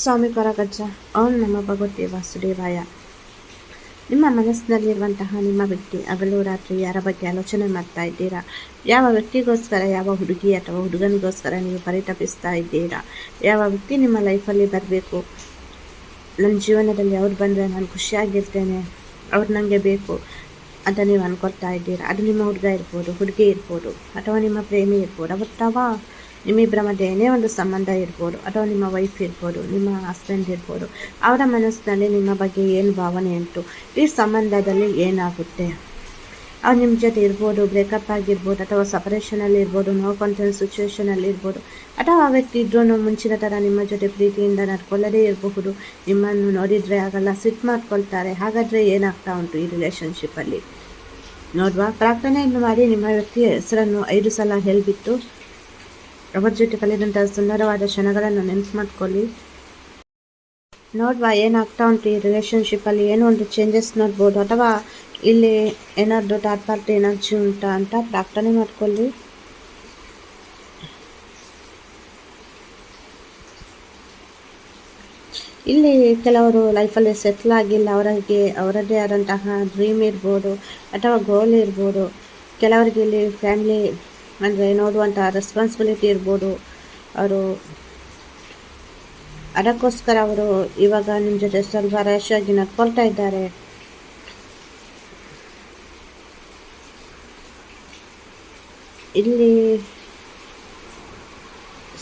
ಸ್ವಾಮಿ ಕೊರಗಜ್ಜ ಓಂ ನಮ್ಮ ಭಗವತಿ ವಾಸುದೇವಾಯ. ನಿಮ್ಮ ಮನಸ್ಸಿನಲ್ಲಿರುವಂತಹ ನಿಮ್ಮ ವ್ಯಕ್ತಿ, ಹಗಲು ರಾತ್ರಿ ಯಾರ ಬಗ್ಗೆ ಆಲೋಚನೆ ಮಾಡ್ತಾ ಇದ್ದೀರಾ? ಯಾವ ವ್ಯಕ್ತಿಗೋಸ್ಕರ, ಯಾವ ಹುಡುಗಿ ಅಥವಾ ಹುಡುಗನಿಗೋಸ್ಕರ ನೀವು ಪರಿತಪಿಸ್ತಾ ಇದ್ದೀರಾ? ಯಾವ ವ್ಯಕ್ತಿ ನಿಮ್ಮ ಲೈಫಲ್ಲಿ ಬರಬೇಕು? ನನ್ನ ಜೀವನದಲ್ಲಿ ಅವ್ರು ಬಂದರೆ ನಾನು ಖುಷಿಯಾಗಿರ್ತೇನೆ, ಅವ್ರು ನನಗೆ ಬೇಕು ಅಂತ ನೀವು ಅನ್ಕೊಳ್ತಾ ಇದ್ದೀರಾ? ಅದು ನಿಮ್ಮ ಹುಡುಗ ಇರ್ಬೋದು, ಹುಡುಗಿ ಇರ್ಬೋದು, ಅಥವಾ ನಿಮ್ಮ ಪ್ರೇಮಿ ಇರ್ಬೋದು ಅಥವಾ ನಿಮ್ಮಿಬ್ಬರ ಮಧ್ಯೆ ಏನೇ ಒಂದು ಸಂಬಂಧ ಇರ್ಬೋದು, ಅಥವಾ ನಿಮ್ಮ ವೈಫ್ ಇರ್ಬೋದು, ನಿಮ್ಮ ಹಸ್ಬೆಂಡ್ ಇರ್ಬೋದು, ಅವರ ಮನಸ್ಸಿನಲ್ಲಿ ನಿಮ್ಮ ಬಗ್ಗೆ ಏನು ಭಾವನೆ ಉಂಟು, ಈ ಸಂಬಂಧದಲ್ಲಿ ಏನಾಗುತ್ತೆ? ಅವ್ರು ನಿಮ್ಮ ಜೊತೆ ಇರ್ಬೋದು ಬ್ರೇಕಪ್ ಆಗಿರ್ಬೋದು, ಅಥವಾ ಸಪರೇಷನಲ್ಲಿ ಇರ್ಬೋದು ನೋ ಕಂಟ್ರೋಲ್ ಸಿಚುವೇಷನಲ್ಲಿ ಇರ್ಬೋದು, ಅಥವಾ ಆ ವ್ಯಕ್ತಿ ಇದ್ರೂ ಮುಂಚಿನ ಥರ ನಿಮ್ಮ ಜೊತೆ ಪ್ರೀತಿಯಿಂದ ನಡ್ಕೊಳ್ಳದೇ ಇರಬಹುದು, ನಿಮ್ಮನ್ನು ನೋಡಿದರೆ ಆಗಲ್ಲ ಸಿಟ್ ಮಾಡ್ಕೊಳ್ತಾರೆ, ಹಾಗಾದರೆ ಏನಾಗ್ತಾ ಉಂಟು ಈ ರಿಲೇಷನ್ಶಿಪ್ಪಲ್ಲಿ ನೋಡುವ, ಪ್ರಾರ್ಥನೆಯನ್ನು ಮಾಡಿ ನಿಮ್ಮ ವ್ಯಕ್ತಿಯ ಹೆಸರನ್ನು ಐದು ಸಲ ಹೇಳಿಬಿಟ್ಟು ಅವರ ಜೊತೆ ಸುಂದರವಾದ ಕ್ಷಣಗಳನ್ನು ನೆನಪು ಮಾಡ್ಕೊಳ್ಳಿ ನೋಡುವ, ಏನಾಗ್ತಾ ಉಂಟು ಈ ರಿಲೇಷನ್ಶಿಪ್ಪಲ್ಲಿ ಏನೋ ಒಂದು ಚೇಂಜಸ್ ನೋಡ್ಬೋದು. ಅಥವಾ ಇಲ್ಲಿ ಏನಾದರೂ ಥರ್ಡ್ ಪಾರ್ಟಿ ಎನರ್ಜಿ ಉಂಟಾ ಅಂತ ಪ್ರಾರ್ಥನೆ ಮಾಡ್ಕೊಳ್ಳಿ. ಇಲ್ಲಿ ಕೆಲವರು ಲೈಫಲ್ಲಿ ಸೆಟ್ಲ್ ಆಗಿಲ್ಲ. ಅವರಿಗೆ ಅವರದೇ ಆದಂತಹ ಡ್ರೀಮ್ ಇರ್ಬೋದು, ಅಥವಾ ಗೋಲ್ ಇರ್ಬೋದು. ಕೆಲವರಿಗೆ ಇಲ್ಲಿ ಫ್ಯಾಮಿಲಿ ಅಂದರೆ ನೋಡುವಂಥ ರೆಸ್ಪಾನ್ಸಿಬಿಲಿಟಿ ಇರ್ಬೋದು. ಅವರು ಅದಕ್ಕೋಸ್ಕರ ಅವರು ಇವಾಗ ನಿಮ್ಮ ಜೊತೆ ಸ್ವಲ್ಪ ಆಗಿ ನಡ್ಕೊಳ್ತಾ ಇದ್ದಾರೆ. ಇಲ್ಲಿ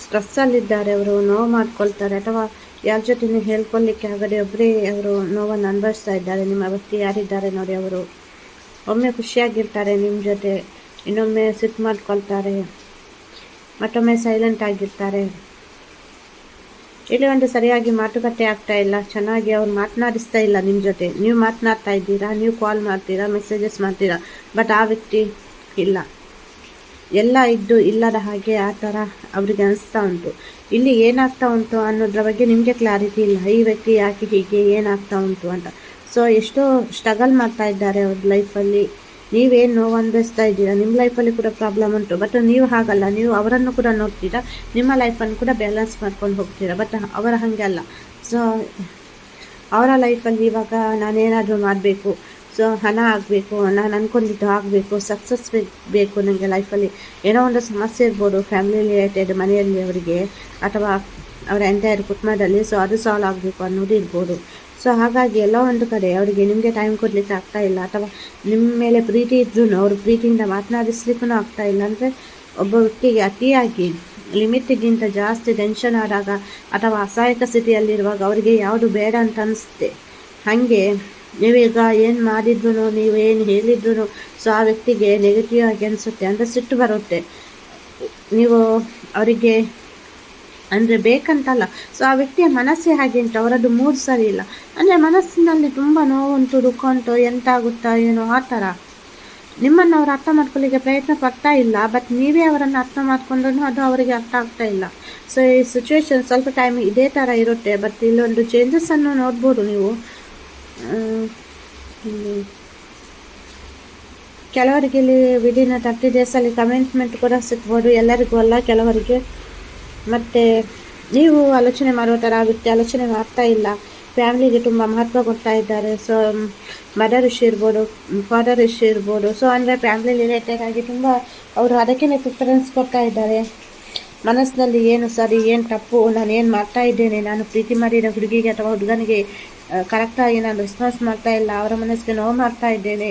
ಸ್ಟ್ರೆಸ್ಸಲ್ಲಿದ್ದಾರೆ ಅವರು ನೋವು ಮಾಡ್ಕೊಳ್ತಾರೆ ಅಥವಾ ಯಾರ ಜೊತೆ ಹೇಳ್ಕೊಳ್ಲಿಕ್ಕೆ ಆಗದೆ ಒಬ್ಬರೇ ಅವರು ನೋವನ್ನು ಅನುಭವಿಸ್ತಾ ಇದ್ದಾರೆ. ನಿಮ್ಮ ವ್ಯಕ್ತಿ ಯಾರಿದ್ದಾರೆ ನೋಡಿ ಅವರು. ಒಮ್ಮೆ ಖುಷಿಯಾಗಿರ್ತಾರೆ ನಿಮ್ಮ ಜೊತೆ. ಇನ್ನೊಮ್ಮೆ ಸಿಟ್ ಮಾಡ್ಕೊಳ್ತಾರೆ. ಮತ್ತೊಮ್ಮೆ ಸೈಲೆಂಟ್ ಆಗಿರ್ತಾರೆ. ಇಲ್ಲಿ ಒಂದು ಸರಿಯಾಗಿ ಮಾತುಕತೆ ಆಗ್ತಾ ಇಲ್ಲ. ಚೆನ್ನಾಗಿ ಅವ್ರು ಮಾತನಾಡಿಸ್ತಾ ಇಲ್ಲ ನಿಮ್ಮ ಜೊತೆ. ನೀವು ಮಾತನಾಡ್ತಾ ಇದ್ದೀರಾ? ನೀವು ಕಾಲ್ ಮಾಡ್ತೀರಾ? ಮೆಸೇಜಸ್ ಮಾಡ್ತೀರಾ? ಬಟ್ ಆ ವ್ಯಕ್ತಿ ಇಲ್ಲ. ಎಲ್ಲ ಇದ್ದು ಇಲ್ಲದ ಹಾಗೆ ಆ ಥರ ಅವ್ರಿಗೆ ಅನಿಸ್ತಾ ಉಂಟು. ಇಲ್ಲಿ ಏನಾಗ್ತಾ ಉಂಟು ಅನ್ನೋದ್ರ ಬಗ್ಗೆ ನಿಮಗೆ ಕ್ಲಾರಿಟಿ ಇಲ್ಲ. ಈ ವ್ಯಕ್ತಿ ಯಾಕೆ ಹೀಗೆ? ಏನಾಗ್ತಾ ಉಂಟು ಅಂತ. ಸೊ ಎಷ್ಟೋ ಸ್ಟ್ರಗಲ್ ಮಾಡ್ತಾ ಇದ್ದಾರೆ ಅವ್ರ ಲೈಫಲ್ಲಿ ನೀವೇನು ನೋವು ಅನ್ಭವಿಸ್ತಾ ಇದ್ದೀರಾ ನಿಮ್ಮ ಲೈಫಲ್ಲಿ ಕೂಡ ಪ್ರಾಬ್ಲಮ್ ಉಂಟು. ಬಟ್ ನೀವು ಹಾಗಲ್ಲ. ನೀವು ಅವರನ್ನು ಕೂಡ ನೋಡ್ತೀರಾ. ನಿಮ್ಮ ಲೈಫನ್ನು ಕೂಡ ಬ್ಯಾಲೆನ್ಸ್ ಮಾಡ್ಕೊಂಡು ಹೋಗ್ತೀರಾ. ಬಟ್ ಅವರ ಹಾಗೆ ಅಲ್ಲ. ಸೊ ಅವರ ಲೈಫಲ್ಲಿ ಇವಾಗ ನಾನೇನಾದರೂ ಮಾಡಬೇಕು. ಸೊ ಹಣ ಆಗಬೇಕು, ನಾನು ಅಂದ್ಕೊಂಡಿದ್ದು ಆಗಬೇಕು ಸಕ್ಸಸ್ ಬೇಕು ನನಗೆ ಲೈಫಲ್ಲಿ ಏನೋ ಒಂದು ಸಮಸ್ಯೆ ಇರ್ಬೋದು ಫ್ಯಾಮಿಲಿ ರಿಲೇಟೆಡ್ ಮನೆಯಲ್ಲಿ ಅವರಿಗೆ, ಅಥವಾ ಅವರ ಎಂಟೈರ್ ಕುಟುಂಬದಲ್ಲಿ. ಸೊ ಅದು ಸಾಲ್ವ್ ಆಗಬೇಕು ಅನ್ನೋದು ಇರ್ಬೋದು. ಸೊ ಹಾಗಾಗಿ ಎಲ್ಲ ಒಂದು ಕಡೆ ಅವರಿಗೆ ನಿಮಗೆ ಟೈಮ್ ಕೊಡಲಿಕ್ಕೆ ಆಗ್ತಾ ಇಲ್ಲ ಅಥವಾ ನಿಮ್ಮ ಮೇಲೆ ಪ್ರೀತಿ ಇದ್ರೂ ಅವರು ಪ್ರೀತಿಯಿಂದ ಮಾತನಾಡಿಸ್ಲಿಕ್ಕೂ ಆಗ್ತಾ ಇಲ್ಲ ಅಂದರೆ ಒಬ್ಬ ವ್ಯಕ್ತಿಗೆ ಅತಿಯಾಗಿ ಲಿಮಿಟ್ಗಿಂತ ಜಾಸ್ತಿ ಟೆನ್ಷನ್ ಆದಾಗ ಅಥವಾ ಅಸಹಾಯಕ ಸ್ಥಿತಿಯಲ್ಲಿರುವಾಗ ಅವರಿಗೆ ಯಾವುದು ಬೇಡ ಅಂತ ಅನಿಸುತ್ತೆ. ಹಾಗೆ ನೀವೀಗ ಏನು ಮಾಡಿದ್ರು ನೀವು ಏನು ಹೇಳಿದ್ರು ಸೊ ಆ ವ್ಯಕ್ತಿಗೆ ನೆಗೆಟಿವ್ ಆಗಿ ಅನಿಸುತ್ತೆ. ಅಂದರೆ ಸಿಟ್ಟು ಬರುತ್ತೆ. ನೀವು ಅವರಿಗೆ ಅಂದರೆ ಬೇಕಂತಲ್ಲ. ಸೊ ಆ ವ್ಯಕ್ತಿಯ ಮನಸ್ಸೇ ಹಾಗೆ ಉಂಟು. ಅವರದ್ದು ಮೂಡ್ ಸರಿ ಇಲ್ಲ. ಅಂದರೆ ಮನಸ್ಸಿನಲ್ಲಿ ತುಂಬ ನೋವುಂಟು ದುಃಖ ಉಂಟು ಎಂತಾಗುತ್ತಾ ಏನೋ ಆ ಥರ. ನಿಮ್ಮನ್ನು ಅವರು ಅರ್ಥ ಮಾಡ್ಕೊಳ್ಳಿಕ್ಕೆ ಪ್ರಯತ್ನ ಪಡ್ತಾ ಇಲ್ಲ ಬಟ್ ನೀವೇ ಅವರನ್ನು ಅರ್ಥ ಮಾಡ್ಕೊಂಡ್ರೂ ಅದು ಅವರಿಗೆ ಅರ್ಥ ಆಗ್ತಾ ಇಲ್ಲ. ಸೊ ಈ ಸಿಚುವೇಶನ್ ಸ್ವಲ್ಪ ಟೈಮ್ ಇದೇ ಥರ ಇರುತ್ತೆ ಬಟ್ ಇಲ್ಲೊಂದು ಚೇಂಜಸ್ಸನ್ನು ನೋಡ್ಬೋದು ನೀವು. ಕೆಲವರಿಗೆ ಇಲ್ಲಿ ವಿದಿನ್ ತರ್ಟಿ ಡೇಸಲ್ಲಿ ಕಮೆಂಟ್ಮೆಂಟ್ ಕೂಡ ಸಿಗ್ಬೋದು. ಎಲ್ಲರಿಗೂ ಅಲ್ಲ, ಕೆಲವರಿಗೆ. ಮತ್ತು ನೀವು ಆಲೋಚನೆ ಮಾಡುವ ಥರ ಆಗುತ್ತೆ, ಆಲೋಚನೆ ಮಾಡ್ತಾ ಇಲ್ಲ. ಫ್ಯಾಮಿಲಿಗೆ ತುಂಬ ಮಹತ್ವ ಕೊಡ್ತಾ ಇದ್ದಾರೆ. ಸೊ ಮದರ್ ಇಶ್ಯೂ ಇರ್ಬೋದು ಫಾದರ್ ಇಶ್ಯೂ ಇರ್ಬೋದು. ಸೊ ಅಂದರೆ ಫ್ಯಾಮಿಲಿ ರಿಲೇಟೆಡ್ ಆಗಿ ತುಂಬ ಅವರು ಅದಕ್ಕೇ ಪ್ರಿಫರೆನ್ಸ್ ಕೊಡ್ತಾ ಇದ್ದಾರೆ. ಮನಸ್ಸಿನಲ್ಲಿ ಏನು ಸರಿ, ಏನು ತಪ್ಪು, ನಾನು ಏನು ಮಾಡ್ತಾ ಇದ್ದೇನೆ, ನಾನು ಪ್ರೀತಿ ಮಾಡಿದ ಹುಡುಗಿಗೆ ಅಥವಾ ಹುಡುಗನಿಗೆ ಕರೆಕ್ಟಾಗಿ ನಾನು ರೆಸ್ಪಾನ್ಸ್ ಮಾಡ್ತಾ ಇಲ್ಲ, ಅವರ ಮನಸ್ಸಿಗೆ ನೋವು ಮಾಡ್ತಾ ಇದ್ದೇನೆ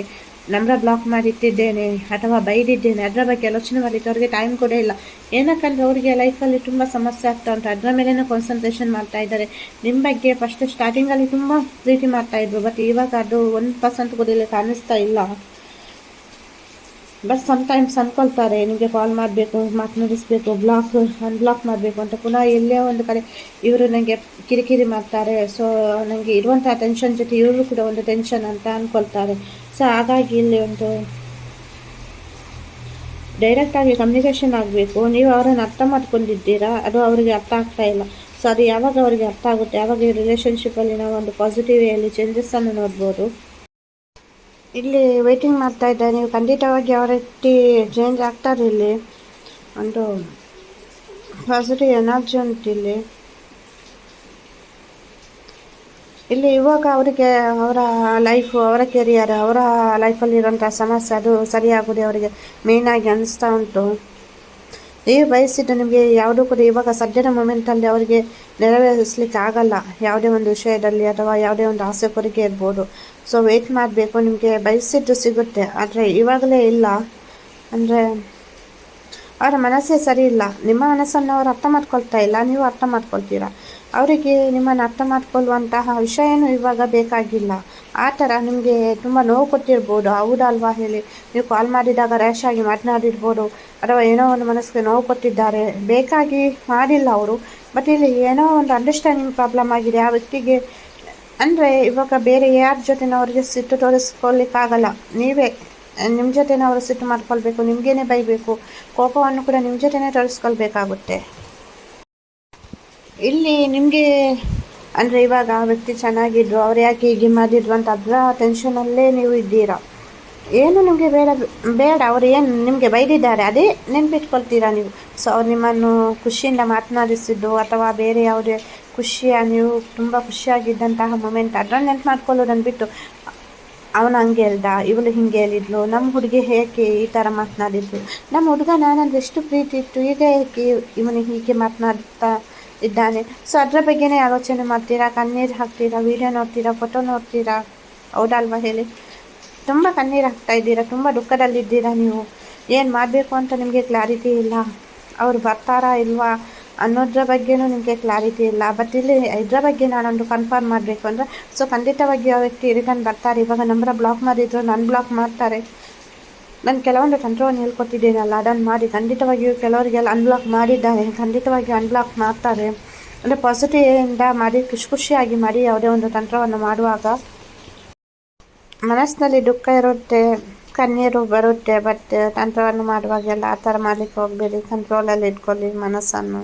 ನಂಬರ್ ಬ್ಲಾಕ್ ಮಾಡಿಟ್ಟಿದ್ದೇನೆ ಅಥವಾ ಬೈದಿದ್ದೇನೆ. ಅದರ ಬಗ್ಗೆ ಆಲೋಚನೆ ಮಾಡಲಿಕ್ಕೆ ಅವರಿಗೆ ಟೈಮ್ ಕೂಡ ಇಲ್ಲ. ಏನಕ್ಕಂದ್ರೆ ಅವರಿಗೆ ಲೈಫಲ್ಲಿ ತುಂಬ ಸಮಸ್ಯೆ ಆಗ್ತಾ ಉಂಟು. ಅದರ ಮೇಲೇ ಕಾನ್ಸಂಟ್ರೇಷನ್ ಮಾಡ್ತಾ ಇದ್ದಾರೆ. ನಿಮ್ಮ ಬಗ್ಗೆ ಫಸ್ಟ್ ಸ್ಟಾರ್ಟಿಂಗಲ್ಲಿ ತುಂಬ ಪ್ರೀತಿ ಮಾಡ್ತಾ ಇದ್ರು. ಬಟ್ ಇವಾಗ ಅದು ಒಂದು ಪರ್ಸೆಂಟ್ ಕೂಡ ಇಲ್ಲಿ ಕಾಣಿಸ್ತಾ ಇಲ್ಲ. ಬಟ್ ಸಮ್ಟೈಮ್ಸ್ ಅಂದ್ಕೊಳ್ತಾರೆ ನಿಮಗೆ ಕಾಲ್ ಮಾಡಬೇಕು ಮಾತನಾಡಿಸ್ಬೇಕು ಬ್ಲಾಕ್ ಅನ್ಬ್ಲಾಕ್ ಮಾಡಬೇಕು ಅಂತ. ಪುನಃ ಎಲ್ಲೇ ಒಂದು ಕಡೆ ಇವರು ನನಗೆ ಕಿರಿಕಿರಿ ಮಾಡ್ತಾರೆ. ಸೊ ನನಗೆ ಇರುವಂಥ ಟೆನ್ಷನ್ ಜೊತೆ ಇವರು ಕೂಡ ಒಂದು ಟೆನ್ಷನ್ ಅಂತ ಅಂದ್ಕೊಳ್ತಾರೆ ಸೊ ಹಾಗಾಗಿ ಇಲ್ಲಿ ಒಂದು ಡೈರೆಕ್ಟಾಗಿ ಕಮ್ಯುನಿಕೇಷನ್ ಆಗಬೇಕು. ನೀವು ಅವರನ್ನು ಅರ್ಥ ಮಾಡ್ಕೊಂಡಿದ್ದೀರಾ? ಅದು ಅವರಿಗೆ ಅರ್ಥ ಆಗ್ತಾ ಇಲ್ಲ. ಸೊ ಅದು ಯಾವಾಗ ಅವರಿಗೆ ಅರ್ಥ ಆಗುತ್ತೆ? ಯಾವಾಗ ಈ ರಿಲೇಷನ್ಶಿಪ್ಪಲ್ಲಿ ನಾವು ಒಂದು ಪಾಸಿಟಿವ್ ಅಲ್ಲಿ ಚೇಂಜಸ್ಸನ್ನು ನೋಡ್ಬೋದು? ಇಲ್ಲಿ ವೆಯ್ಟಿಂಗ್ ಮಾಡ್ತಾ ಇದ್ದೆ ನೀವು ಖಂಡಿತವಾಗಿ ಯಾವ ಚೇಂಜ್ ಆಗ್ತಾರೆ ಇಲ್ಲಿ ಒಂದು ಪಾಸಿಟಿವ್ ಎನರ್ಜಿ ಉಂಟು ಇಲ್ಲಿ. ಇಲ್ಲಿ ಇವಾಗ ಅವರಿಗೆ ಅವರ ಲೈಫು ಅವರ ಕೆರಿಯರ್ ಅವರ ಲೈಫಲ್ಲಿರುವಂಥ ಸಮಸ್ಯೆ ಅದು ಸರಿಯಾಗೋದೇ ಅವರಿಗೆ ಮೇಯ್ನಾಗಿ ಅನ್ನಿಸ್ತಾ ಉಂಟು. ನೀವು ಬಯಸಿದ್ದು ನಿಮಗೆ ಯಾವುದೂ ಕೂಡ ಇವಾಗ ಸದ್ಯದ ಮೂಮೆಂಟಲ್ಲಿ ಅವರಿಗೆ ನೆರವೇರಿಸಲಿಕ್ಕೆ ಆಗಲ್ಲ. ಯಾವುದೇ ಒಂದು ವಿಷಯದಲ್ಲಿ ಅಥವಾ ಯಾವುದೇ ಒಂದು ಆಸೆ ಕೊರಿಕೆ ಇರ್ಬೋದು. ಸೊ ವೆಯ್ಟ್ ಮಾಡಬೇಕು. ನಿಮಗೆ ಬಯಸಿದ್ದು ಸಿಗುತ್ತೆ. ಆದರೆ ಇವಾಗಲೇ ಇಲ್ಲ. ಅಂದರೆ ಅವರ ಮನಸ್ಸೇ ಸರಿ ಇಲ್ಲ. ನಿಮ್ಮ ಮನಸ್ಸನ್ನು ಅವರು ಅರ್ಥ ಮಾಡ್ಕೊಳ್ತಾ ಇಲ್ಲ. ನೀವು ಅರ್ಥ ಮಾಡ್ಕೊಳ್ತೀರಾ? ಅವರಿಗೆ ನಿಮ್ಮನ್ನು ಅರ್ಥ ಮಾಡಿಕೊಳ್ಳುವಂತಹ ವಿಷಯ ಏನು ಇವಾಗ ಬೇಕಾಗಿಲ್ಲ. ಆ ಥರ ನಿಮಗೆ ತುಂಬ ನೋವು ಕೊಟ್ಟಿರ್ಬೋದು. ಹೌದಲ್ವಾ ಹೇಳಿ? ನೀವು ಕಾಲ್ ಮಾಡಿದಾಗ ರ್ಯಾಶ್ ಆಗಿ ಮಾತನಾಡಿರ್ಬೋದು. ಅಥವಾ ಏನೋ ಒಂದು ಮನಸ್ಸಿಗೆ ನೋವು ಕೊಟ್ಟಿದ್ದಾರೆ. ಬೇಕಾಗಿ ಮಾಡಿಲ್ಲ ಅವರು. ಬಟ್ ಇಲ್ಲಿ ಏನೋ ಒಂದು ಅಂಡರ್ಸ್ಟ್ಯಾಂಡಿಂಗ್ ಪ್ರಾಬ್ಲಮ್ ಆಗಿದೆ. ಆ ವ್ಯಕ್ತಿಗೆ ಅಂದರೆ ಇವಾಗ ಬೇರೆ ಯಾರ ಜೊತೆನವರಿಗೆ ಸಿಟ್ಟು ತೋರಿಸ್ಕೊಳ್ಳಿಕ್ಕಾಗಲ್ಲ. ನೀವೇ, ನಿಮ್ಮ ಜೊತೆನೇ ಅವರು ಸಿಟ್ಟು ಮಾಡ್ಕೊಳ್ಬೇಕು, ನಿಮಗೇನೆ ಬೈಬೇಕು. ಕೋಪವನ್ನು ಕೂಡ ನಿಮ್ಮ ಜೊತೆನೇ ತೋರಿಸ್ಕೊಳ್ಬೇಕಾಗುತ್ತೆ. ಇಲ್ಲಿ ನಿಮಗೆ, ಅಂದರೆ ಇವಾಗ ಆ ವ್ಯಕ್ತಿ ಚೆನ್ನಾಗಿದ್ರು, ಅವ್ರು ಯಾಕೆ ಹೀಗೆ ಮಾಡಿದ್ರು ಅಂತ ಅದರ ಟೆನ್ಷನಲ್ಲೇ ನೀವು ಇದ್ದೀರಾ? ಏನು ನಿಮಗೆ ಬೇಡ ಬೇಡ, ಅವ್ರು ಏನು ನಿಮಗೆ ಬೈದಿದ್ದಾರೆ, ಅದೇ ನೆನ್ಪಿಟ್ಕೊಳ್ತೀರಾ ನೀವು? ಸೊ ಅವ್ರು ನಿಮ್ಮನ್ನು ಖುಷಿಯಿಂದ ಮಾತನಾಡಿಸಿದ್ದು, ಅಥವಾ ಬೇರೆ ಯಾವುದೇ ಖುಷಿಯ, ನೀವು ತುಂಬ ಖುಷಿಯಾಗಿದ್ದಂತಹ ಮೊಮೆಂಟ್ ಅದನ್ನು ನೆನ್ಪು ಮಾಡ್ಕೊಳ್ಳೋದನ್ನು ಬಿಟ್ಟು, ಅವನು ಹಂಗೆ ಹೇಳ್ದ, ಇವಳು ಹಿಂಗೆ ಹೇಳಿದ್ಲು ನಮ್ಮ ಹುಡುಗಿ ಹೇಗೆ ಈ ಥರ ಮಾತನಾಡಿದ್ಲು? ನಮ್ಮ ಹುಡುಗ ನಾನಂದ್ರೆ ಎಷ್ಟು ಪ್ರೀತಿ ಇತ್ತು, ಈಗ ಹೇಗೆ ಇವನು ಹೀಗೆ ಮಾತನಾಡ್ತಾ ಇದ್ದಾನೆ. ಸೊ, ಅದರ ಬಗ್ಗೆನೇ ಆಲೋಚನೆ ಮಾಡ್ತೀರಾ? ಕಣ್ಣೀರು ಹಾಕ್ತೀರಾ? ವೀಡಿಯೋ ನೋಡ್ತೀರಾ? ಫೋಟೋ ನೋಡ್ತೀರಾ? ಹೌದಲ್ವಾ ಹೇಳಿ? ತುಂಬ ಕಣ್ಣೀರು ಹಾಕ್ತಾ ಇದ್ದೀರಾ? ತುಂಬ ದುಃಖದಲ್ಲಿದ್ದೀರಾ ನೀವು? ಏನು ಮಾಡಬೇಕು ಅಂತ ನಿಮಗೆ ಕ್ಲಾರಿಟಿ ಇಲ್ಲ. ಅವರು ಬರ್ತಾರಾ ಇಲ್ವಾ ಅನ್ನೋದ್ರ ಬಗ್ಗೆನೂ ನಿಮಗೆ ಕ್ಲಾರಿಟಿ ಇಲ್ಲ. ಬಟ್ ಇಲ್ಲಿ ಇದರ ಬಗ್ಗೆ ನಾನೊಂದು ಕನ್ಫರ್ಮ್ ಮಾಡಬೇಕು ಅಂದರೆ, ಸೊ ಖಂಡಿತವಾಗಿ ಆ ವ್ಯಕ್ತಿ ರಿಟರ್ನ್ ಬರ್ತಾರೆ. ಇವಾಗ ನಂಬರ ಬ್ಲಾಕ್ ಮಾಡಿದ್ರು, ನಾನು ಬ್ಲಾಕ್ ಮಾಡ್ತಾರೆ. ನಾನು ಕೆಲವೊಂದು ತಂತ್ರವನ್ನು ಹೇಳ್ಕೊಟ್ಟಿದ್ದೀನಲ್ಲ ಅದನ್ನು ಮಾಡಿ ಖಂಡಿತವಾಗಿಯೂ ಕೆಲವರಿಗೆಲ್ಲ ಅನ್ಬ್ಲಾಕ್ ಮಾಡಿದ್ದಾರೆ. ಖಂಡಿತವಾಗಿಯೂ ಅನ್ಬ್ಲಾಕ್ ಮಾಡ್ತಾರೆ. ಅಂದರೆ ಪಾಸಿಟಿವಿಂದ ಮಾಡಿ, ಖುಷಿ ಖುಷಿಯಾಗಿ ಮಾಡಿ ಯಾವುದೇ ಒಂದು ತಂತ್ರವನ್ನು ಮಾಡುವಾಗ ಮನಸ್ಸಿನಲ್ಲಿ ದುಃಖ ಇರುತ್ತೆ, ಕಣ್ಣೀರು ಬರುತ್ತೆ ಬಟ್ ತಂತ್ರವನ್ನು ಮಾಡುವಾಗೆಲ್ಲ ಆ ಥರ ಮಾಡಲಿಕ್ಕೆ ಹೋಗಬೇಡಿ. ಕಂಟ್ರೋಲಲ್ಲಿ ಇಟ್ಕೊಳ್ಳಿ ಮನಸ್ಸನ್ನು.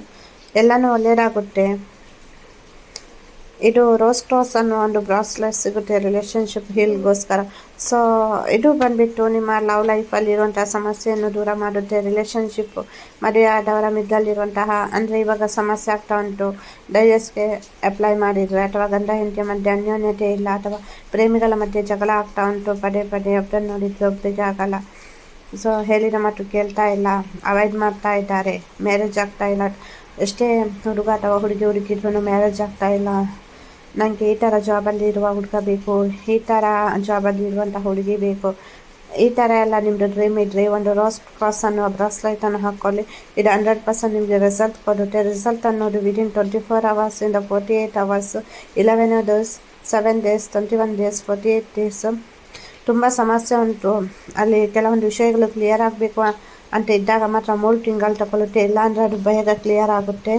ಎಲ್ಲನೂ ಒಳ್ಳೆಯದಾಗುತ್ತೆ ಇದು ರೋಸ್ ಕ್ರಾಸ್ ಅನ್ನೋ ಒಂದು ಬ್ರಾಸ್ಲೆಟ್ ಸಿಗುತ್ತೆ ರಿಲೇಷನ್ಶಿಪ್ ಹೀಲ್ಗೋಸ್ಕರ ಸೊ ಇದು ಬಂದುಬಿಟ್ಟು ನಿಮ್ಮ ಲವ್ ಲೈಫಲ್ಲಿ ಇರುವಂತಹ ಸಮಸ್ಯೆಯನ್ನು ದೂರ ಮಾಡುತ್ತೆ ರಿಲೇಷನ್ಶಿಪ್ ಮದುವೆ ಆದವರ ಮಿದ್ದಲ್ಲಿರುವಂತಹ ಅಂದರೆ ಇವಾಗ ಸಮಸ್ಯೆ ಆಗ್ತಾ ಉಂಟು. ಡೈಜೆಸ್ಗೆ ಅಪ್ಲೈ ಮಾಡಿದರೆ, ಅಥವಾ ಗಂಡ ಹೆಂಡತಿ ಮಧ್ಯೆ ಅನ್ಯೋನ್ಯತೆ ಇಲ್ಲ, ಅಥವಾ ಪ್ರೇಮಿಗಳ ಮಧ್ಯೆ ಜಗಳ ಆಗ್ತಾ ಉಂಟು, ಪದೇ ಪದೇ ಒಬ್ಬರನ್ನು ನೋಡಿದ್ರೆ ಒಬ್ಬರಿಗೆ ಆಗಲ್ಲ. ಸೊ ಹೇಳಿದ ಮಾತು ಕೇಳ್ತಾ ಇಲ್ಲ ಅವಾಯ್ಡ್ ಮಾಡ್ತಾ ಇದ್ದಾರೆ ಮ್ಯಾರೇಜ್ ಆಗ್ತಾ ಇಲ್ಲ. ಎಷ್ಟೇ ಹುಡುಗ ಅಥವಾ ಹುಡುಗಿ ಹುಡುಗಿದ್ರು ಮ್ಯಾರೇಜ್ ಆಗ್ತಾ ಇಲ್ಲ. ನನಗೆ ಈ ಥರ ಜಾಬಲ್ಲಿ ಇರುವ ಹುಡುಗ ಬೇಕು, ಈ ಥರ ಜಾಬಲ್ಲಿ ಇರುವಂಥ ಹುಡುಗಿ ಬೇಕು, ಈ ಥರ ಎಲ್ಲ ನಿಮ್ಮದು ಡ್ರೀಮ್ ಇದ್ದರೆ ಒಂದು ರೋಸ್ ಕ್ರಾಸ್ ಅನ್ನೋ ಬ್ರಾಸ್ಲೈಟನ್ನು ಹಾಕ್ಕೊಳ್ಳಿ ಇದು ಹಂಡ್ರೆಡ್ ಪರ್ಸೆಂಟ್ ನಿಮಗೆ ರಿಸಲ್ಟ್ ಕೊಡುತ್ತೆ. ರಿಸಲ್ಟ್ ಅನ್ನೋದು within twenty four ಅವರ್ಸಿಂದ forty eight hours eleven days seven days twenty one days forty eight days ತುಂಬ ಸಮಸ್ಯೆ ಉಂಟು. ಅಲ್ಲಿ ಕೆಲವೊಂದು ವಿಷಯಗಳು ಕ್ಲಿಯರ್ ಆಗಬೇಕು ಅಂತ ಇದ್ದಾಗ ಮಾತ್ರ ಮೂರು ತಿಂಗಳು ತಗೊಳ್ಳುತ್ತೆ. ಇಲ್ಲಾಂದರೆ ಅದು ಬೇಗ ಕ್ಲಿಯರ್ ಆಗುತ್ತೆ.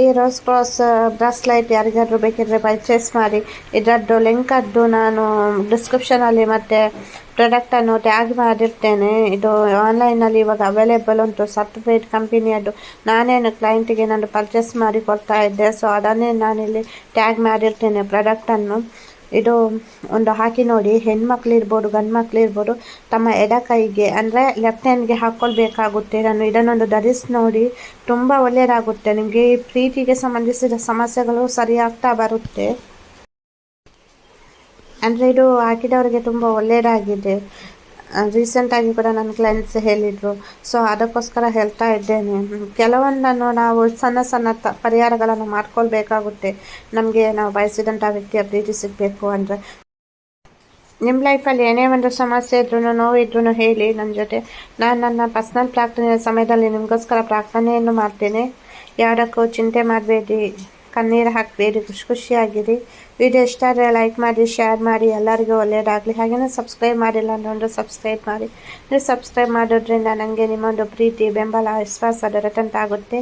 ಈ ರೋಸ್ ಕ್ರಾಸ್ ಬ್ರಾಸ್ಲೈಟ್ ಯಾರಿಗಾದರೂ ಬೇಕಿದ್ರೆ ಪರ್ಚೇಸ್ ಮಾಡಿ. ಇದರದ್ದು ಲಿಂಕದ್ದು ನಾನು ಡಿಸ್ಕ್ರಿಪ್ಷನಲ್ಲಿ ಮತ್ತು ಪ್ರಾಡಕ್ಟನ್ನು ಟ್ಯಾಗ್ ಮಾಡಿರ್ತೇನೆ. ಇದು ಆನ್ಲೈನಲ್ಲಿ ಇವಾಗ ಅವೈಲೇಬಲ್ ಉಂಟು. ಸರ್ಟಿಫೈಡ್ ಕಂಪನಿಯದ್ದು ನಾನೇನು ಕ್ಲೈಂಟಿಗೆ ನಾನು ಪರ್ಚೇಸ್ ಮಾಡಿ ಕೊಡ್ತಾ ಇದ್ದೆ. ಸೊ ಅದನ್ನೇ ನಾನಿಲ್ಲಿ ಟ್ಯಾಗ್ ಮಾಡಿರ್ತೇನೆ ಪ್ರಾಡಕ್ಟನ್ನು ಇದು ಒಂದು ಹಾಕಿ ನೋಡಿ, ಹೆಣ್ಮಕ್ಳು ಇರ್ಬೋದು ಗಂಡು ಮಕ್ಳು ಇರ್ಬೋದು, ತಮ್ಮ ಎಡ ಕೈಗೆ ಅಂದರೆ ಲೆಫ್ಟ್ ಹ್ಯಾಂಡ್ಗೆ ಹಾಕ್ಕೊಳ್ಬೇಕಾಗುತ್ತೆ ನಾನು ಇದನ್ನೊಂದು ಧರಿಸಿ ನೋಡಿ, ತುಂಬ ಒಳ್ಳೆಯದಾಗುತ್ತೆ. ನಿಮಗೆ ಪ್ರೀತಿಗೆ ಸಂಬಂಧಿಸಿದ ಸಮಸ್ಯೆಗಳು ಸರಿಯಾಗ್ತಾ ಬರುತ್ತೆ. ಅಂದರೆ ಇದು ಹಾಕಿದವರಿಗೆ ತುಂಬ ಒಳ್ಳೆಯದಾಗಿದೆ. ರೀಸೆಂಟಾಗಿ ಕೂಡ ನನ್ನ ಕ್ಲೈಂಟ್ಸ್ ಹೇಳಿದರು. ಸೊ ಅದಕ್ಕೋಸ್ಕರ ಹೇಳ್ತಾ ಇದ್ದೇನೆ. ಕೆಲವೊಂದನ್ನು ನಾವು ಸಣ್ಣ ಸಣ್ಣ ತ, ಪರಿಹಾರಗಳನ್ನು ಮಾಡ್ಕೊಳ್ಬೇಕಾಗುತ್ತೆ. ನಮಗೆ ನಾವು ಬಯಸಿದಂಥ ವ್ಯಕ್ತಿಯ ಪ್ರೀತಿ ಸಿಗಬೇಕು ಅಂದರೆ. ನಿಮ್ಮ ಲೈಫಲ್ಲಿ ಏನೇ ಒಂದು ಸಮಸ್ಯೆ ಇದ್ರೂ ನೋವಿದ್ರೂ ಹೇಳಿ ನನ್ನ ಜೊತೆ. ನಾನು ನನ್ನ ಪರ್ಸ್ನಲ್ ಪ್ರಾರ್ಥನೆಯ ಸಮಯದಲ್ಲಿ ನಿಮಗೋಸ್ಕರ ಪ್ರಾರ್ಥನೆಯನ್ನು ಮಾಡ್ತೇನೆ. ಯಾವುದಕ್ಕೂ ಚಿಂತೆ ಮಾಡಬೇಡಿ. ಕಣ್ಣೀರು ಹಾಕಬೇಡಿ, ಖುಷಿ ಖುಷಿಯಾಗಿರಿ ವಿಡಿಯೋ ಇಷ್ಟ ಆದರೆ ಲೈಕ್ ಮಾಡಿ ಶೇರ್ ಮಾಡಿ, ಎಲ್ಲರಿಗೂ ಒಳ್ಳೆಯದಾಗಲಿ ಹಾಗೆಯೇ ಸಬ್ಸ್ಕ್ರೈಬ್ ಮಾಡಿಲ್ಲ ಅಂದ್ರೆ ಸಬ್ಸ್ಕ್ರೈಬ್ ಮಾಡಿ. ನೀವು ಸಬ್ಸ್ಕ್ರೈಬ್ ಮಾಡೋದ್ರಿಂದ ನನಗೆ ನಿಮ್ಮೊಂದು ಪ್ರೀತಿ, ಬೆಂಬಲ, ವಿಶ್ವಾಸ ದೊರೆತಂತಾಗುತ್ತೆ.